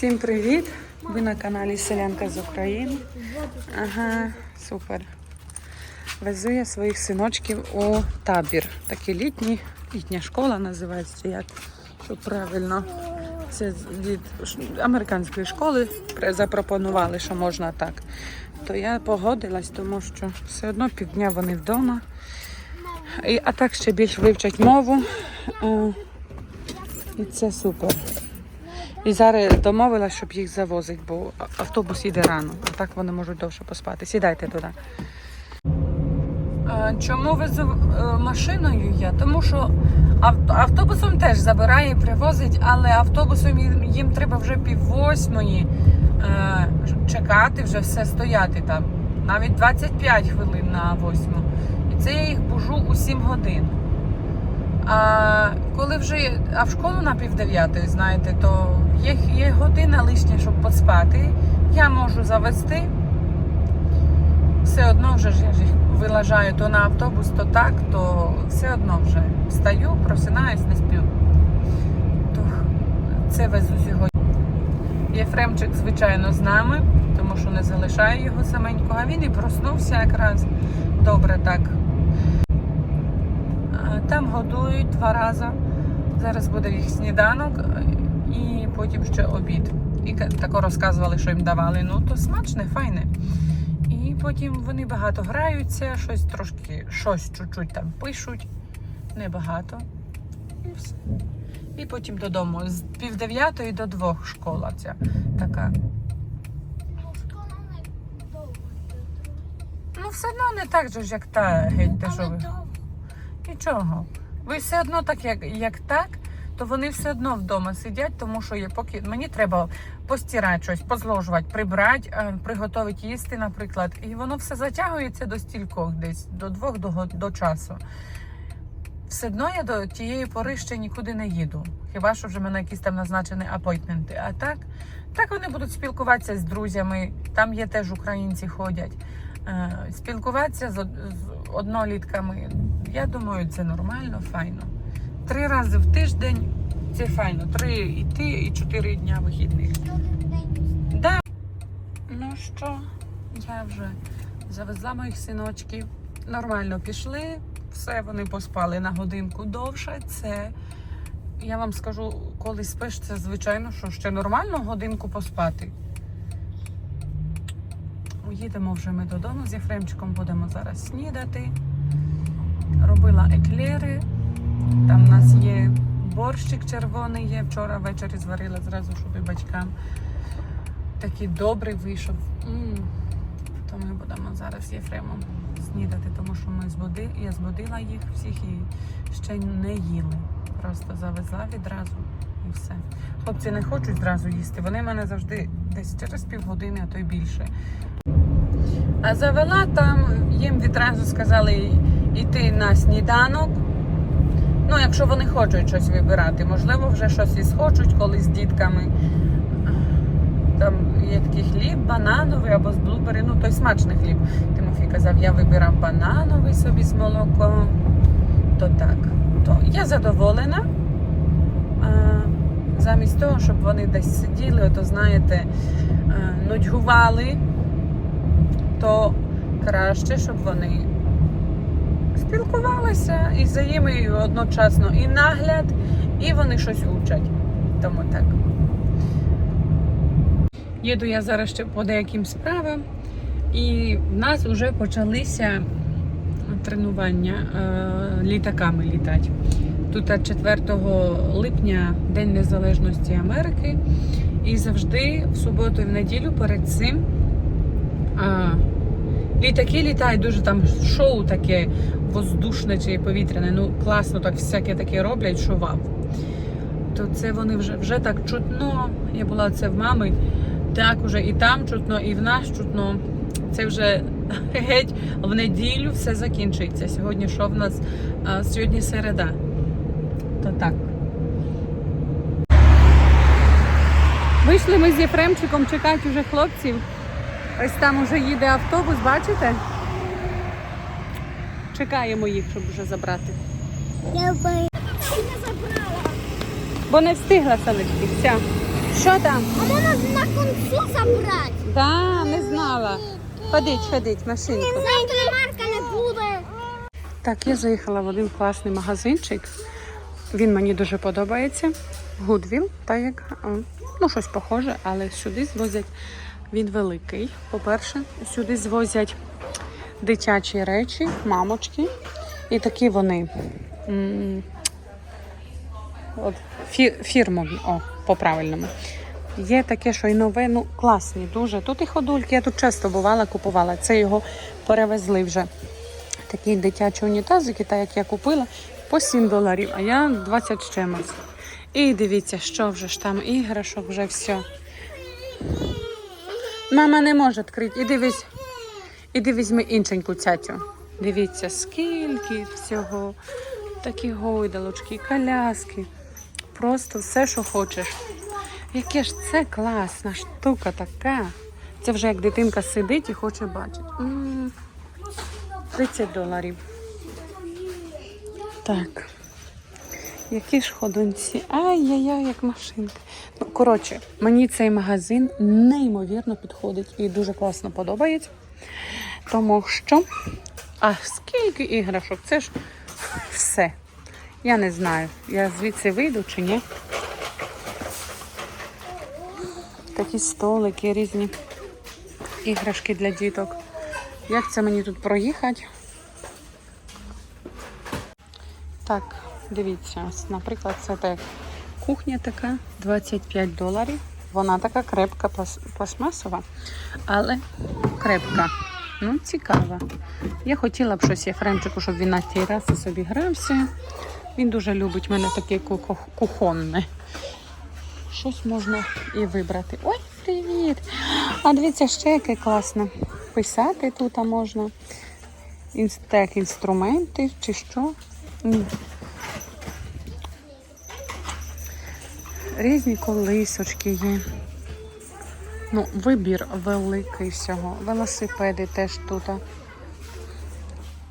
Всім привіт! Ви на каналі Селянка з України. Ага, супер. Везу я своїх синочків у табір. Такий літній, літня школа називається, як щоб правильно. Це від американської школи запропонували, що можна так. То я погодилась, тому що все одно півдня вони вдома. І, а так ще більш вивчать мову. Е, І це супер. І зараз домовилась, щоб їх завозити, бо автобус їде рано, а так вони можуть довше поспати. Сідайте туди. Чому везу машиною я? Тому що автобусом теж забирає привозить, але автобусом їм- їм треба вже пів восьмої е, чекати, вже все стояти там. Навіть 25 хвилин на восьму. І це я їх бужу у 7 годин. А коли вже а в школу на пів дев'ятої, знаєте, то є, є година лишня, щоб поспати. Я можу завести. Все одно вже ж я ж вилажаю то на автобус, то так, то все одно вже встаю, просинаюсь, не сплю. То це везу сьогодні. Єфремчик, звичайно, з нами, тому що не залишаю його саменького. А він і проснувся якраз добре так. Там годують два рази. Зараз буде їх сніданок е, і потім ще обід. І тако розказували, що їм давали. Ну, то смачне, файне. І потім вони багато граються, щось трошки, щось чуть-чуть там пишуть. Небагато. І все. І потім додому. З пів дев'ятої до двох школа ця така. Ну, все одно не так же як та геть, де що ви. Нічого. Ви все одно так, як, як так, то вони все одно вдома сидять, тому що є поки мені треба постирати щось, позложувати, прибрати, е, приготувати їсти, наприклад. І воно все затягується до стількох десь, до двох до, до часу. Все одно я до тієї пори ще нікуди не їду. Хіба що вже мене якісь там назначені апойтменти. А так, так вони будуть спілкуватися з друзями. Там є теж українці ходять. Е, Спілкуватися з однолітками. Я думаю, це нормально, файно. Три рази в тиждень це файно. Три йти і чотири дня вихідних. Да. Ну що, я вже завезла моїх синочків. Нормально пішли, все, вони поспали на годинку довше. Це я вам скажу, коли спиш, це звичайно, що ще нормально годинку поспати. Їдемо вже ми додому з Єфремчиком, будемо зараз снідати. Робила еклери. Там у нас є борщик червоний є. Вчора ввечері зварила зразу, щоб і батькам. Такий добрий вийшов. м То ми будемо зараз з Єфремом снідати, тому що ми збуди, я збудила їх всіх і ще не їли. Просто завезла відразу і все. Хлопці не хочуть зразу їсти. Вони мене завжди десь через півгодини, а то й більше. А завела там, їм відразу сказали йти на сніданок. Ну, якщо вони хочуть щось вибирати, можливо, вже щось і схочуть, коли з дітками. Там є такий хліб, банановий або з блубери, ну той смачний хліб. Тимофій казав, я вибирав банановий собі з молоком. То так. То я задоволена. Замість того, щоб вони десь сиділи, то знаєте, нудьгували, то краще, щоб вони спілкувалися і за ними одночасно і нагляд, і вони щось учать. Тому так. Їду я зараз ще по деяким справам, і в нас вже почалися тренування е, літаками літати. Тут 4 липня День Незалежності Америки. І завжди в суботу і в неділю перед цим літаки літають дуже там шоу таке воздушне чи повітряне. Ну класно так всяке таке роблять, що вау. То це вони вже, вже так чутно. Я була це в мами. Так уже і там чутно, і в нас чутно. Це вже геть в неділю все закінчується. Сьогодні що в нас? А, сьогодні середа. То так. Вийшли ми з Єфремчиком чекати вже хлопців. Ось там уже їде автобус, бачите? Чекаємо їх, щоб вже забрати. Я забрала. Бо не встигла Санечки, вся. Що там? А можна на концу забрати? Да, не знала. Ходіть, ходіть, машинку. Завтра марка не буде. Так, я заїхала в один класний магазинчик. Він мені дуже подобається. Гудвіл, так як ну щось похоже, але сюди звозять. Він великий. По-перше, сюди звозять дитячі речі, мамочки. І такі вони. От, фі- фірмові, о, по-правильному. Є таке, що і нове, ну класні, дуже. Тут і ходульки, я тут часто бувала, купувала. Це його перевезли вже такі дитячі унітазики, так як я купила, по 7 доларів, а я 20 з чимось. І дивіться, що вже ж там іграшок, вже все. Мама не може відкрити. Іди візь, іди візьми іншеньку цятю. Дивіться, скільки всього. Такі гойдалочки, коляски. Просто все, що хочеш. Яке ж це класна штука така. Це вже як дитинка сидить і хоче бачити. М, 30 доларів. Так. Які ж ходунці? Ай-яй-яй, як машинка. Ну, коротше, мені цей магазин неймовірно підходить і дуже класно подобається. Тому що. А скільки іграшок? Це ж все. Я не знаю, я звідси вийду чи ні. Такі столики, різні іграшки для діток. Як це мені тут проїхати? Так, дивіться, наприклад, це так. Кухня така 25 доларів. Вона така крепка, пластмасова, але крепка. Ну, цікава. Я хотіла б щось Єфремчику, щоб він на тій раси собі грався. Він дуже любить в мене таке кухонне. Щось можна і вибрати. Ой, привіт! А дивіться, ще яке класне. Писати тут можна. Так, інструменти чи що. Різні колисочки є. Ну, вибір великий всього. Велосипеди теж тут.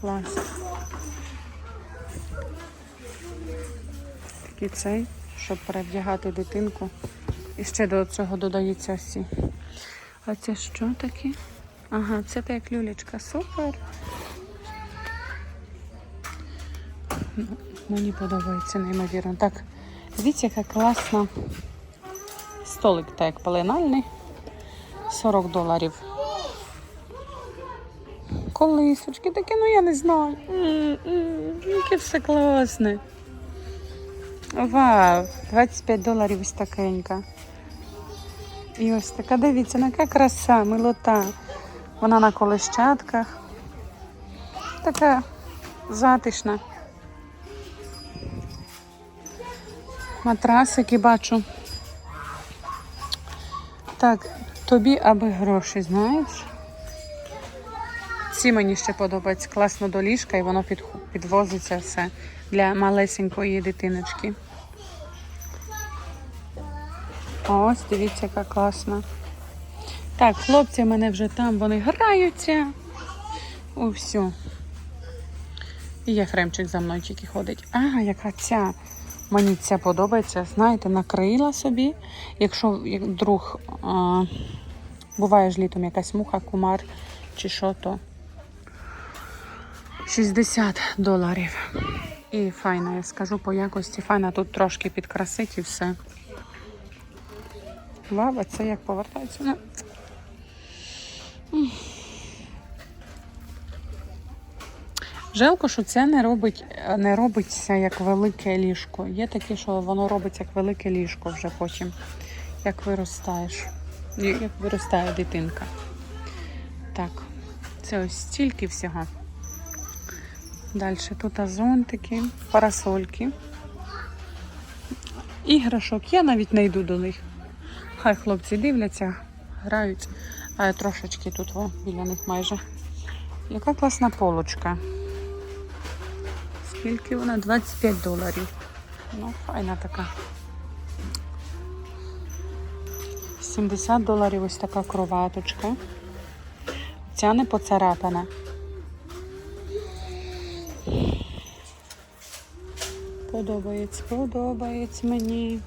Клас. Такий цей, щоб перевдягати дитинку. І ще до цього додаються ось ці. А це що таке? Ага, це та як люлечка. Супер. Ну, Мені подобається неймовірно. Так, дивіться, яка класна столик, так як пеленальний. 40 доларів. Колисочки таке, ну я не знаю. Яке все класне. Вау, 25 доларів ось такенька. І ось така, дивіться, ну, яка краса, милота. Вона на колищатках. Така затишна. Матрасики бачу. Так, тобі аби гроші, знаєш? Ці мені ще подобаються. Класно до ліжка і воно під, підвозиться все для малесенької дитиночки. Ось, дивіться, яка класна. Так, хлопці в мене вже там, вони граються. О, все. І Єфремчик за мною тільки ходить. Ага, яка ця. Мені ця подобається. Знаєте, накрила собі. Якщо як вдруг а, буває ж літом якась муха, кумар чи що, то 60 доларів. І файна, я скажу по якості. Файна тут трошки підкрасить і все. Вау, це як повертається. Ну. Жалко, що це не робить, не робиться як велике ліжко. Є таке, що воно робиться як велике ліжко вже потім, як виростаєш, як виростає дитинка. Так, це ось стільки всього. Далі тут зонтики, парасольки. Іграшок. Я навіть не йду до них. Хай хлопці дивляться, грають, а я трошечки тут о, біля них майже. Яка класна полочка. Скільки вона? 25 доларів. Ну, файна така. 70 доларів ось така кроваточка. Ця не поцарапана. Подобається, подобається мені.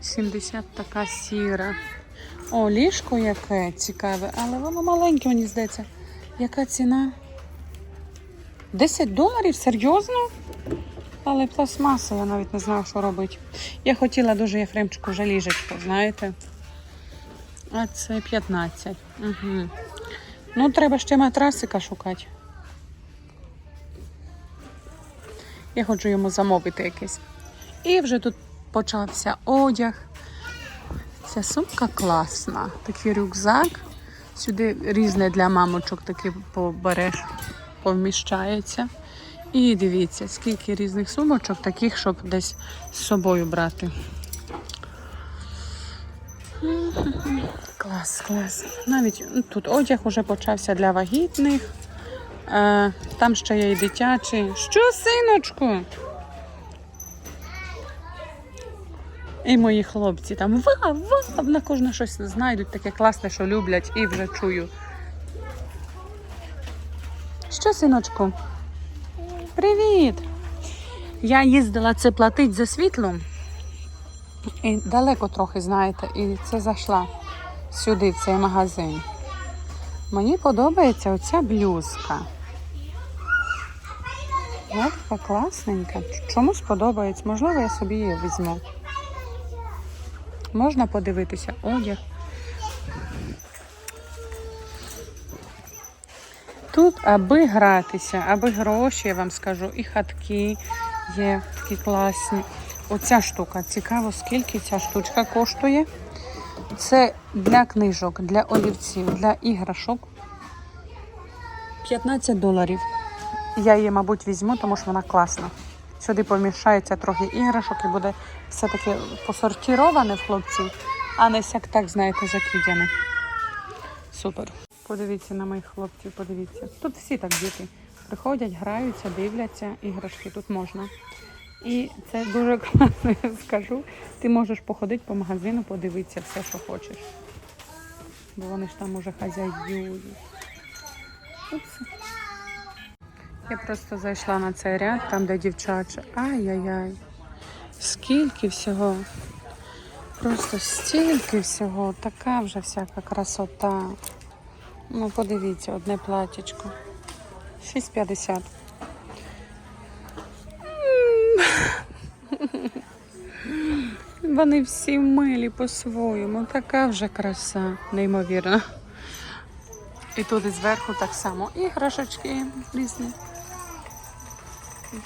Сімдесят така сіра. О, ліжко яке цікаве, але воно маленьке, мені здається. Яка ціна? 10 доларів? Серйозно? Але пластмаса, я навіть не знаю, що робити. Я хотіла дуже Єфремчику вже ліжечко, знаєте. А це 15. Угу. Ну, треба ще матрасика шукати. Я хочу йому замовити якийсь. І вже тут почався одяг. Ця сумка класна. Такий рюкзак. Сюди різне для мамочок таки побереш, повміщається. І дивіться, скільки різних сумочок, таких, щоб десь з собою брати. Клас, клас. Навіть ну, тут одяг уже почався для вагітних. Е, там ще є і дитячий. Що, синочку? І мої хлопці там вау, вау, на кожне щось знайдуть таке класне, що люблять, і вже чую. Що, синочку? Привіт! Я їздила це платить за світло. І далеко трохи, знаєте, і це зайшла сюди, в цей магазин. Мені подобається оця блюзка. Вона така класненька. Чомусь подобається. Можливо, я собі її візьму. Можна подивитися одяг. Тут аби гратися, аби гроші, я вам скажу, і хатки є такі класні. Оця штука. Цікаво, скільки ця штучка коштує. Це для книжок, для олівців, для іграшок. 15 доларів. Я її, мабуть, візьму, тому що вона класна. Сюди помішається трохи іграшок і буде все таки посортіроване в хлопців, а не сяк так, знаєте, закидяне. Супер. Подивіться на моїх хлопців, подивіться. Тут всі так діти. Приходять, граються, дивляться, іграшки тут можна. І це дуже класно, я скажу. Ти можеш походити по магазину, подивитися все, що хочеш. Бо вони ж там уже хазяюють. Упс. Я просто зайшла на цей ряд, там, де дівчаче. Ай-яй-яй. Скільки всього. Просто стільки всього. Така вже всяка красота. Ну, подивіться, одне платічко. 6,50. Вони всі милі по-своєму. Така вже краса, неймовірна. І тут і зверху так само іграшечки різні.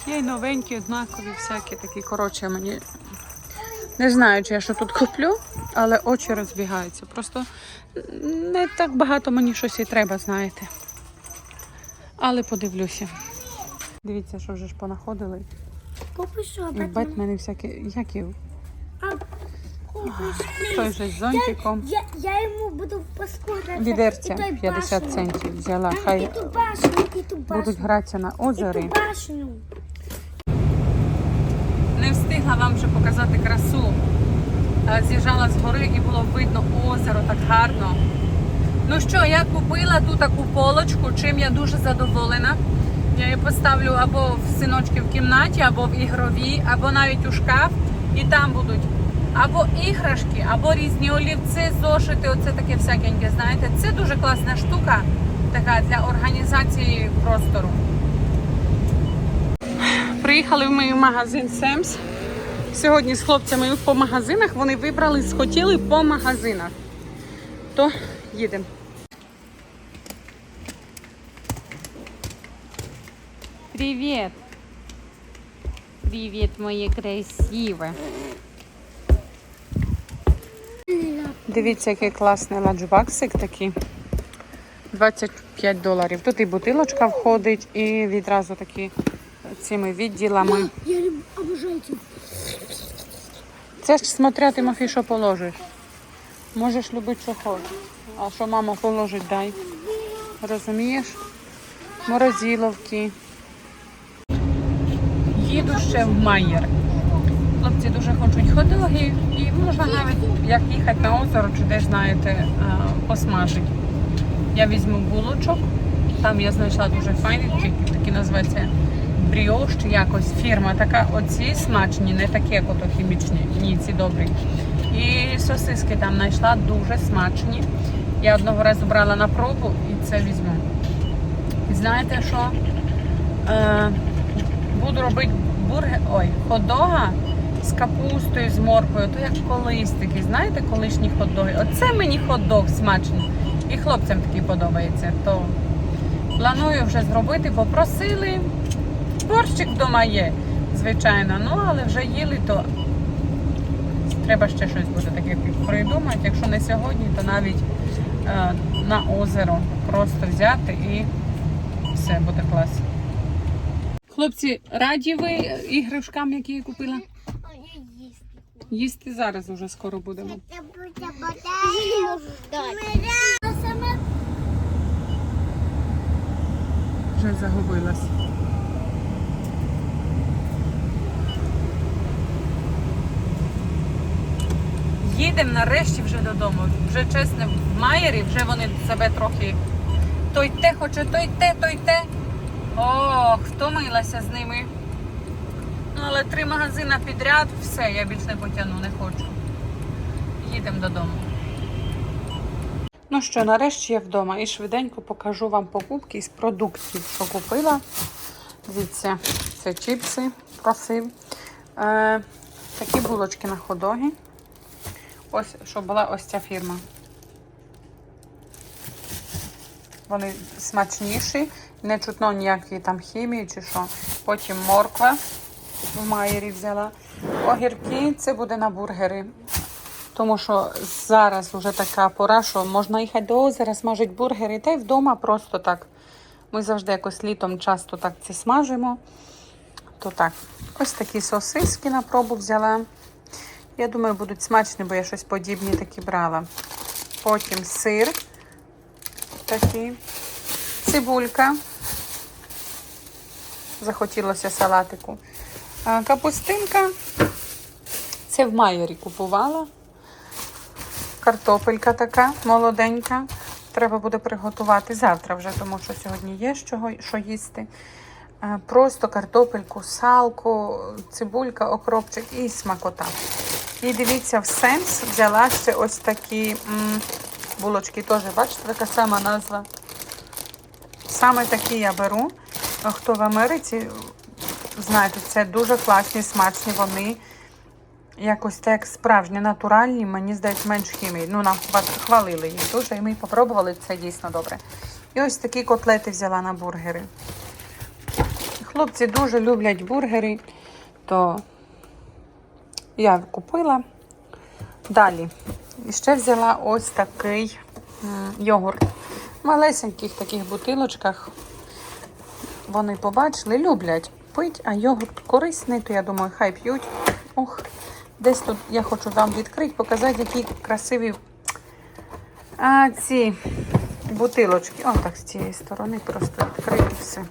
Є й новенькі, однакові, всякі такі. Коротше, мені не знаю, чи я що тут куплю, але очі розбігаються. Просто не так багато мені щось і треба, знаєте. Але подивлюся. Дивіться, що вже ж понаходили. Попишу, І всякі, які той же з зонтиком. Я, я йому буду паскудити. Відерця 50 центів взяла. І Хай ту башню, і ту башню. будуть гратися на І озері. ту башню. Не встигла вам вже показати красу. Е, З'їжджала з гори і було видно озеро так гарно. Ну що, я купила ту таку полочку, чим я дуже задоволена. Я її поставлю або в синочки в кімнаті, або в ігровій, або навіть у шкаф. І там будуть або іграшки, або різні олівці, зошити. Оце таке всякеньке, знаєте. Це дуже класна штука така для організації простору. Приїхали в мій магазин Семс. Сьогодні з хлопцями по магазинах вони вибрали, схотіли по магазинах. То їдемо. Привіт! Привіт, моє красиве. Дивіться, який класний ланчбаксик такий. 25 доларів. Тут і бутилочка входить, і відразу такі цими відділами. Я люблю, обожаю цю. Це ж смотря, Тимофій, що положиш. Можеш любити, що хочеш. А що мама положить, дай. Розумієш? Морозиловки. Їду ще в Майєр. Ходоги і можна навіть як їхати на озеро чи десь, знаєте, е, посмажити. Я візьму булочок. Там я знайшла дуже файний, такий називається бріош чи якось фірма така. Оці смачні, не такі, як ото хімічні. Ні, ці добрі. І сосиски там знайшла дуже смачні. Я одного разу брала на пробу і це візьму. І знаєте що? Е, буду робити бургер, ой, ходога з капустою, з морквою. То як колись такі, знаєте, колишні хот-доги. Оце мені хот-дог смачний. І хлопцям такий подобається. То планую вже зробити, попросили. Борщик вдома є, звичайно. Ну, але вже їли, то треба ще щось буде таке придумати. Якщо не сьогодні, то навіть е, на озеро просто взяти і все буде клас. Хлопці, раді ви іграшкам, які я купила? Їсти зараз уже скоро будемо. Це буде бодай. Вже загубилась. Їдемо нарешті вже додому. Вже чесно, в Майері вже вони себе трохи той те хоче, той те, той те. Ох, втомилася з ними. Але три магазини підряд, все, я більше не потягну, не хочу. Їдемо додому. Ну що, нарешті я вдома і швиденько покажу вам покупки із продуктів, що купила. Дивіться, це чіпси просив. Е, такі булочки на ходогі. Ось, щоб була ось ця фірма. Вони смачніші, не чутно ніякої там хімії чи що. Потім морква в Майері взяла. Огірки це буде на бургери. Тому що зараз вже така пора, що можна їхати до озера, смажити бургери, та й вдома просто так. Ми завжди якось літом часто так це смажимо. То так, ось такі сосиски на пробу взяла. Я думаю, будуть смачні, бо я щось подібні такі брала. Потім сир такий, цибулька. Захотілося салатику. Капустинка. Це в Майері купувала. Картопелька така молоденька. Треба буде приготувати завтра вже, тому що сьогодні є чого, що їсти. Просто картопельку, салку, цибулька, окропчик і смакота. І дивіться, в сенс взяла ще ось такі м, булочки. Теж, бачите, така сама назва. Саме такі я беру. Хто в Америці, знаєте, це дуже класні, смачні вони якось так справжні, натуральні, мені здається, менш хімії. Ну, нам хвалили їх дуже, і ми попробували, це дійсно добре. І ось такі котлети взяла на бургери. Хлопці дуже люблять бургери, то я купила. Далі. І ще взяла ось такий йогурт. В малесеньких таких бутилочках. Вони побачили, люблять пить, а йогурт корисний, то я думаю, хай п'ють. Ох, десь тут я хочу вам відкрити, показати, які красиві а, ці бутилочки. О, так з цієї сторони просто відкрити все.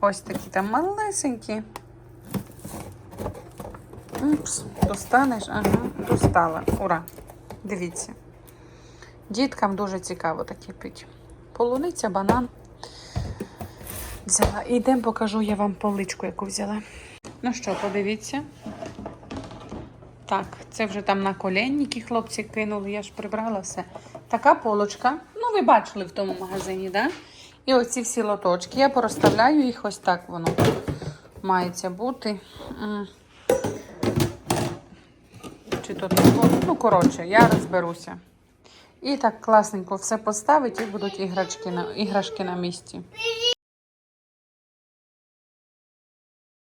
Ось такі там малесенькі. Упс, достанеш, ага, достала. Ура! Дивіться. Діткам дуже цікаво такі пить. Полуниця, банан. Взяла. І йдемо покажу я вам поличку, яку взяла. Ну що, подивіться. Так, це вже там на коленники хлопці кинули, я ж прибрала все. Така полочка. Ну, ви бачили в тому магазині? Да? І оці всі лоточки. Я порозставляю їх ось так воно мається бути. Чи тут ну, коротше, я розберуся. І так класненько все поставить і будуть іграшки на, іграшки на місці.